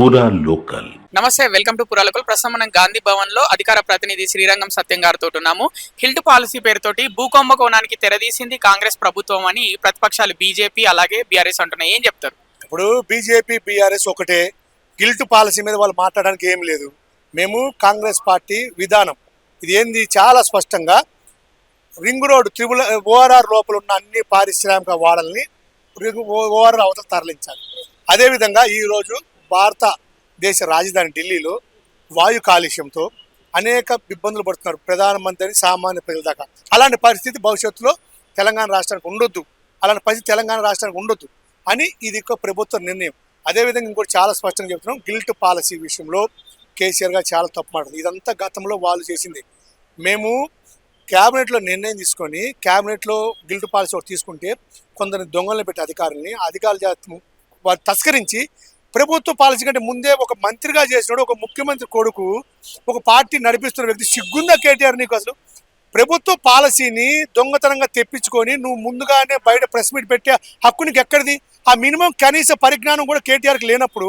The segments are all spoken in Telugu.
పూరా లోకల్ నమస్తే వెల్కమ్ టు పురాలకుల్ ప్రస్తుతం మనం గాంధీ భవన్లో అధికార ప్రతినిధి శ్రీరంగం సత్యం గారితో ఉన్నాము. హిల్ట్ పాలసీ పేరుతోటి భూకుంభకోణానికి తెరదీసింది కాంగ్రెస్ ప్రభుత్వం అని ప్రతిపక్షాలు బీజేపీ అలాగే బీఆర్ఎస్ అంటున్నాయి. ఏం చెప్తారు? ఇప్పుడు బీజేపీ బీఆర్ఎస్ ఒకటే. గిల్ట్ పాలసీ మీద వాళ్ళు మాట్లాడడానికి ఏం లేదు. మేము కాంగ్రెస్ పార్టీ విధానం. ఇది ఏంది? చాలా స్పష్టంగా రింగ్ రోడ్ త్రిబుల్ ఓఆర్ఆర్ లోపల ఉన్న అన్ని పారిశ్రామిక వాడల్ని ఓఆర్ఆర్ అవతల తరలించాలి. అదేవిధంగా ఈరోజు భారతదేశ రాజధాని ఢిల్లీలో వాయు కాలుష్యంతో అనేక ఇబ్బందులు పడుతున్నారు ప్రధానమంత్రి సామాన్య ప్రజల దాకా. అలాంటి పరిస్థితి భవిష్యత్తులో తెలంగాణ రాష్ట్రానికి ఉండొద్దు. అలాంటి పరిస్థితి తెలంగాణ రాష్ట్రానికి ఉండొద్దు అని ఇది ఒక ప్రభుత్వ నిర్ణయం. అదేవిధంగా ఇంకోటి చాలా స్పష్టంగా చెప్తున్నాం. గిల్ట్ పాలసీ విషయంలో కేసీఆర్ గారు చాలా తప్పు మాట్లాడుతుంది ఇదంతా గతంలో వాళ్ళు చేసింది. మేము క్యాబినెట్లో నిర్ణయం తీసుకొని క్యాబినెట్లో గిల్ట్ పాలసీ ఒకటి తీసుకుంటే కొందరిని దొంగలను పెట్టి అధికారుల్ని అధికారులు వారు తస్కరించి ప్రభుత్వ పాలసీ కంటే ముందే ఒక మంత్రిగా చేసినాడు ఒక ముఖ్యమంత్రి కొడుకు ఒక పార్టీ నడిపిస్తున్న వ్యక్తి సిగ్గుందా కేటీఆర్ నీకు అసలు? ప్రభుత్వ పాలసీని దొంగతనంగా తెప్పించుకొని నువ్వు ముందుగానే బయట ప్రెస్ మీట్ పెట్టే హక్కు నీకు ఎక్కడిది? ఆ మినిమం కనీస పరిజ్ఞానం కూడా కేటీఆర్కి లేనప్పుడు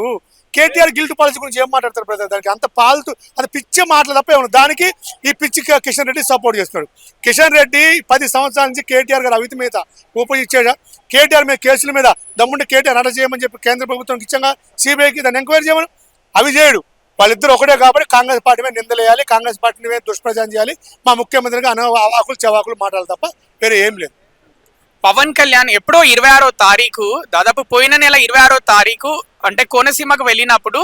కేటీఆర్ గిల్ట్ పాలసీ గురించి ఏం మాట్లాడతారు బ్రదర్? దానికి అంత పాలతూ అది పిచ్చి మాటలు తప్ప ఏమన్నా దానికి ఈ పిచ్చి కిషన్ రెడ్డి సపోర్ట్ చేస్తున్నాడు. కిషన్ రెడ్డి పది సంవత్సరాల నుంచి కేటీఆర్ గారు అవితి మీద ఉపయోగించాడు కేటీఆర్ మీద కేసుల మీద దమ్ముండి కేటీఆర్ అరెస్ట్ చేయమని చెప్పి కేంద్ర ప్రభుత్వం ఇచ్చాగా సిబిఐకి దాన్ని ఎంక్వైరీ చేయమని. అవి చేయడు. వాళ్ళిద్దరు ఒకటే కాబట్టి కాంగ్రెస్ పార్టీ మీద నిందలేయాలి కాంగ్రెస్ పార్టీని మీద దుష్ప్రచారం చేయాలి. మా ముఖ్యమంత్రిగా అన అవాకులు చవాకులు మాట్లాడాలి తప్ప వేరే ఏం లేదు. పవన్ కళ్యాణ్ ఎప్పుడో ఇరవై ఆరో తారీఖు దాదాపు పోయిన నెల ఇరవై ఆరో తారీఖు అంటే కోనసీమకు వెళ్ళినప్పుడు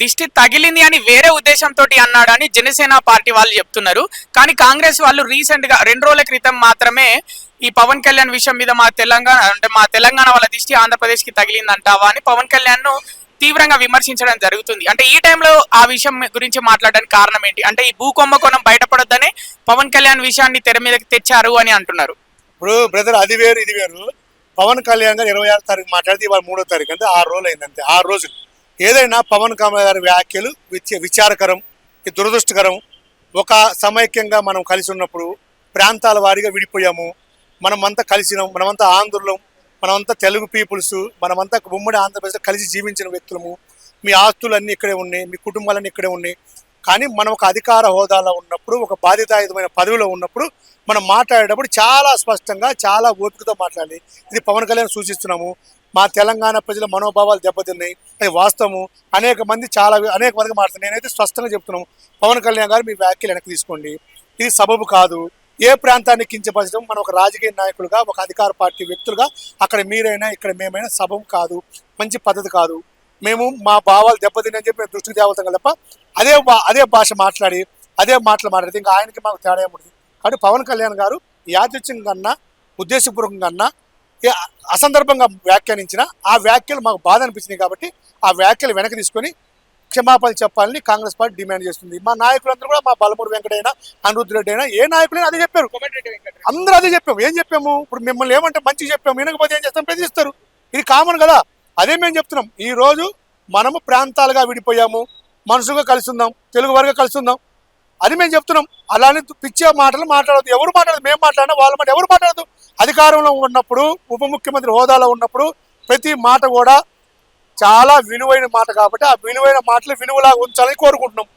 దిష్టి తగిలింది అని వేరే ఉద్దేశంతో అన్నాడని జనసేన పార్టీ వాళ్ళు చెప్తున్నారు. కానీ కాంగ్రెస్ వాళ్ళు రీసెంట్గా రెండు రోజుల క్రితం మాత్రమే ఈ పవన్ కళ్యాణ్ విషయం మీద మా తెలంగాణ అంటే మా తెలంగాణ వాళ్ళ దిష్టి ఆంధ్రప్రదేశ్కి తగిలిందంటావా అని పవన్ కళ్యాణ్ను తీవ్రంగా విమర్శించడం జరుగుతుంది. అంటే ఈ టైంలో ఆ విషయం గురించి మాట్లాడడానికి కారణం ఏంటి? అంటే ఈ భూకుంభకోణం బయటపడొద్దనే పవన్ కళ్యాణ్ విషయాన్ని తెర మీదకి తెచ్చారు అని అంటున్నారు. ఇప్పుడు బ్రదర్ అది వేరు ఇది వేరు. పవన్ కళ్యాణ్ గారు ఇరవై ఆరు తారీఖు మాట్లాడితే ఇవాళ మూడో తారీఖు అంటే ఆరు రోజులు అయింది అంతే ఆరు రోజులు. ఏదైనా పవన్ కళ్యాణ్ గారి వ్యాఖ్యలు విచ- విచారకరం దురదృష్టకరం. ఒక సమైక్యంగా మనం కలిసి ఉన్నప్పుడు ప్రాంతాల వారీగా విడిపోయాము. మనమంతా కలిసినాం మనమంతా ఆంధ్రులం మనమంతా తెలుగు పీపుల్స్ మనమంతా ఉమ్మడి ఆంధ్రప్రదేశ్ కలిసి జీవించిన వ్యక్తులము. మీ ఆస్తులన్నీ ఇక్కడే ఉన్నాయి మీ కుటుంబాలన్నీ ఇక్కడే ఉన్నాయి. కానీ మనం ఒక అధికార హోదాలో ఉన్నప్పుడు ఒక బాధ్యతాయుతమైన పదవిలో ఉన్నప్పుడు మనం మాట్లాడేటప్పుడు చాలా స్పష్టంగా చాలా ఓపికతో మాట్లాడాలి. ఇది పవన్ కళ్యాణ్ సూచిస్తున్నాము. మా తెలంగాణ ప్రజల మనోభావాలు దెబ్బతిన్నాయి. అది వాస్తవము. అనేక మంది చాలా అనేక మందికి మాట్లాడుతున్నారు. నేనైతే స్పష్టంగా చెప్తున్నాము పవన్ కళ్యాణ్ గారు మీ వ్యాఖ్యలు వెనక్కి తీసుకోండి. ఇది సబబు కాదు. ఏ ప్రాంతాన్ని కించపరచడం మనం ఒక రాజకీయ నాయకులుగా ఒక అధికార పార్టీ వ్యక్తులుగా అక్కడ మీరైనా ఇక్కడ మేమైనా సబబు కాదు. మంచి పద్ధతి కాదు. మేము మా భావాలు దెబ్బతిని చెప్పి మేము దృష్టికి తేవతాం తప్ప అదే అదే భాష మాట్లాడి అదే మాటలు మాట్లాడితే ఇంకా ఆయనకి మాకు తేడా ఏముంటుంది కాబట్టి పవన్ కళ్యాణ్ గారు యాదృచ్ఛికంగా కన్నా ఉద్దేశపూర్వకంగా కన్నా అసందర్భంగా వ్యాఖ్యానించిన ఆ వ్యాఖ్యలు మాకు బాధ అనిపించినాయి కాబట్టి ఆ వ్యాఖ్యలు వెనక్కి తీసుకొని క్షమాపణ చెప్పాలని కాంగ్రెస్ పార్టీ డిమాండ్ చేస్తుంది. మా నాయకులందరూ కూడా మా బలమూరు వెంకటైనా అనిరుద్ధ్ రెడ్డి అయినా ఏ నాయకులైనా అదే చెప్పారు. అందరూ అదే చెప్పాము. ఏం చెప్పాము? ఇప్పుడు మిమ్మల్ని ఏమంటే మంచిగా చెప్పాము. వినకపోతే ఏం చేస్తాం? ప్రశ్నిస్తారు. ఇది కామన్ కదా. అదే మేము చెప్తున్నాం. ఈరోజు మనము ప్రాంతాలుగా విడిపోయాము. మనసుగా కలిసి ఉందాం తెలుగు వారిగా కలిసి ఉందాం అది మేము చెప్తున్నాం. అలానే పిచ్చే మాటలు మాట్లాడదు ఎవరు మాట్లాడదు మేము మాట్లాడినా వాళ్ళ మాట ఎవరు మాట్లాడదు అధికారంలో ఉన్నప్పుడు ఉప ముఖ్యమంత్రి హోదాలో ఉన్నప్పుడు ప్రతి మాట కూడా చాలా విలువైన మాట కాబట్టి ఆ విలువైన మాటలు విలువలాగా ఉంచాలని కోరుకుంటున్నాం.